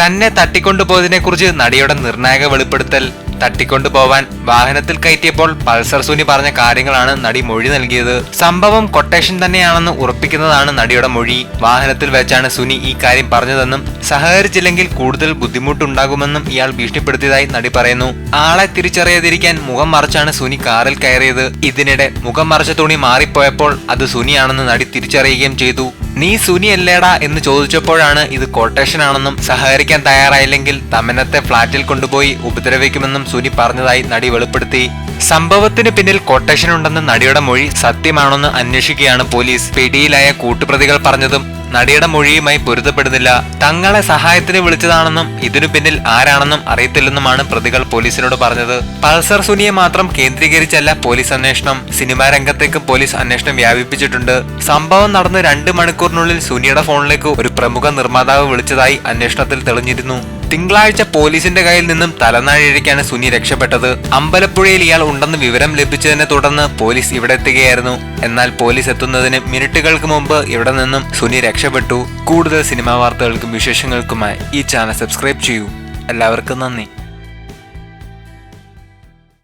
തന്നെ തട്ടിക്കൊണ്ടുപോയതിനെ കുറിച്ച് നടിയുടെ നിർണായക വെളിപ്പെടുത്തൽ. തട്ടിക്കൊണ്ടുപോവാൻ വാഹനത്തിൽ കയറ്റിയപ്പോൾ പൾസർ സുനി പറഞ്ഞ കാര്യങ്ങളാണ് നടി മൊഴി നൽകിയത്. സംഭവം കൊട്ടേഷൻ തന്നെയാണെന്ന് ഉറപ്പിക്കുന്നതാണ് നടിയുടെ മൊഴി. വാഹനത്തിൽ വെച്ചാണ് സുനി ഈ കാര്യം പറഞ്ഞതെന്നും സഹകരിച്ചില്ലെങ്കിൽ കൂടുതൽ ബുദ്ധിമുട്ടുണ്ടാകുമെന്നും ഇയാൾ ഭീഷണിപ്പെടുത്തിയതായി നടി പറയുന്നു. ആളെ തിരിച്ചറിയാതിരിക്കാൻ മുഖം മറച്ചാണ് സുനി കാറിൽ കയറിയത്. ഇതിനിടെ മുഖം മറച്ച തുണി മാറിപ്പോയപ്പോൾ അത് സുനിയാണെന്ന് നടി തിരിച്ചറിയുകയും ചെയ്തു. നീ സുനി അല്ലേടാ എന്ന് ചോദിച്ചപ്പോഴാണ് ഇത് കൊട്ടേഷൻ ആണെന്നും സഹകരിക്കാൻ തയ്യാറായില്ലെങ്കിൽ തമനത്തെ ഫ്ളാറ്റിൽ കൊണ്ടുപോയി ഉപദ്രവിക്കുമെന്നും സുനി പറഞ്ഞതായി നടി വെളിപ്പെടുത്തി. സംഭവത്തിന് പിന്നിൽ കൊട്ടേഷൻ ഉണ്ടെന്ന് നടിയുടെ മൊഴി സത്യമാണെന്ന് അന്വേഷിക്കുകയാണ് പോലീസ്. പിടിയിലായ കൂട്ടുപ്രതികൾ പറഞ്ഞതും നടിയുടെ മൊഴിയുമായി പൊരുത്തപ്പെടുന്നില്ല. തങ്ങളെ സഹായത്തിന് വിളിച്ചതാണെന്നും ഇതിനു പിന്നിൽ ആരാണെന്നും അറിയത്തില്ലെന്നുമാണ് പ്രതികൾ പോലീസിനോട് പറഞ്ഞത്. പൾസർ സുനിയെ മാത്രം കേന്ദ്രീകരിച്ചല്ല പോലീസ് അന്വേഷണം. സിനിമാ രംഗത്തേക്ക് പോലീസ് അന്വേഷണം വ്യാപിപ്പിച്ചിട്ടുണ്ട്. സംഭവം നടന്ന് രണ്ട് മണിക്കൂറിനുള്ളിൽ സുനിയുടെ ഫോണിലേക്ക് ഒരു പ്രമുഖ നിർമ്മാതാവ് വിളിച്ചതായി അന്വേഷണത്തിൽ തെളിഞ്ഞിരുന്നു. തിങ്കളാഴ്ച പോലീസിന്റെ കയ്യിൽ നിന്നും തലനാഴിഴയ്ക്കാണ് സുനി രക്ഷപ്പെട്ടത്. അമ്പലപ്പുഴയിൽ ഇയാൾ ഉണ്ടെന്ന് വിവരം ലഭിച്ചതിനെ തുടർന്ന് പോലീസ് ഇവിടെ എത്തുകയായിരുന്നു. എന്നാൽ പോലീസ് എത്തുന്നതിന് മിനിറ്റുകൾക്ക് മുമ്പ് ഇവിടെ നിന്നും സുനി രക്ഷപ്പെട്ടു. കൂടുതൽ സിനിമാ വാർത്തകൾക്കും വിശേഷങ്ങൾക്കുമായി ഈ ചാനൽ സബ്സ്ക്രൈബ് ചെയ്യൂ. എല്ലാവർക്കും നന്ദി.